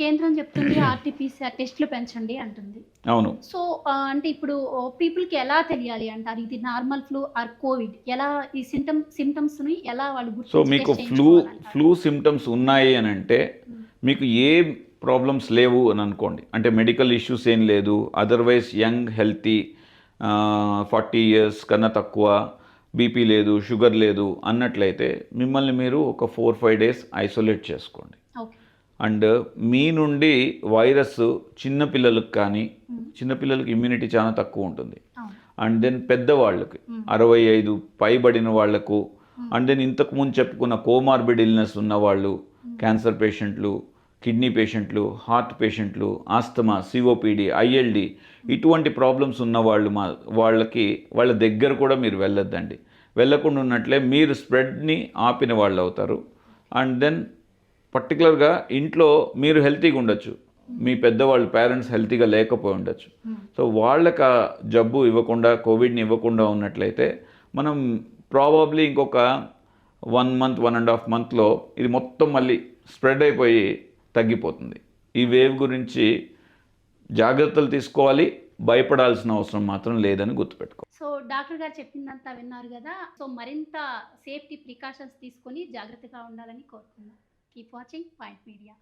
కేంద్రం చెప్తుంది ఆర్టీపీసీఆర్ టెస్ట్లు పెంచండి అంటుంది. అవును. సో అంటే ఇప్పుడు పీపుల్కి ఎలా తెలియాలి అంటారు? ఇది నార్మల్ ఫ్లూ ఆర్ కోవిడ్. ఎలా ఈ సింటమ్ సిమ్టమ్స్ని ఎలా వాళ్ళు సో మీకు ఫ్లూ? ఫ్లూ సిమ్టమ్స్ ఉన్నాయి అని అంటే. మీకు ఏ ప్రాబ్లమ్స్ లేవు అని అనుకోండి. అంటే మెడికల్ ఇష్యూస్ ఏం లేదు. Otherwise young healthy forty years కన్నా తక్కువ బీపీ లేదు షుగర్ లేదు అన్నట్లయితే మిమ్మల్ని మీరు ఒక ఫోర్ ఫైవ్ డేస్ ఐసోలేట్ చేసుకోండి. అండ్ మీ నుండి వైరస్ చిన్నపిల్లలకు కానీ. చిన్నపిల్లలకి ఇమ్యూనిటీ చాలా తక్కువ ఉంటుంది. అండ్ దెన్ పెద్దవాళ్ళకి. అరవై ఐదు పైబడిన వాళ్ళకు అండ్ దెన్ ఇంతకు ముందు చెప్పుకున్న కోమార్బిడ్ ఇల్నెస్ ఉన్న వాళ్ళు క్యాన్సర్ పేషెంట్లు కిడ్నీ పేషెంట్లు హార్ట్ పేషెంట్లు ఆస్తమా సిఓపిడి ఐఎల్డి ఇటువంటి ప్రాబ్లమ్స్ ఉన్న వాళ్ళు మా వాళ్ళకి వాళ్ళ దగ్గర కూడా మీరు వెళ్ళొద్దండి. వెళ్ళకుండా ఉన్నట్లే మీరు స్ప్రెడ్ని ఆపిన వాళ్ళు అవుతారు. అండ్ దెన్ పర్టికులర్గా ఇంట్లో మీరు హెల్తీగా ఉండొచ్చు. మీ పెద్దవాళ్ళు పేరెంట్స్ హెల్తీగా లేకపోయి ఉండొచ్చు. మ్మ్. సో వాళ్ళకి ఆ జబ్బు ఇవ్వకుండా కోవిడ్ని ఇవ్వకుండా ఉన్నట్లయితే మనం ప్రాబబ్లీ ఇంకొక one month one and half మంత్లో ఇది మొత్తం మళ్ళీ స్ప్రెడ్ అయిపోయి తగ్గిపోతుంది. ఈ వేవ్ గురించి జాగ్రత్తలు తీసుకోవాలి. భయపడాల్సిన అవసరం మాత్రం లేదని గుర్తుపెట్టుకో. సో డాక్టర్ గారు చెప్పిందంతా విన్నారు కదా. సో మరింత సేఫ్టీ ప్రికాషన్స్ తీసుకొని జాగ్రత్తగా ఉండాలని కోరుకుందాం. Keep watching Mind Media.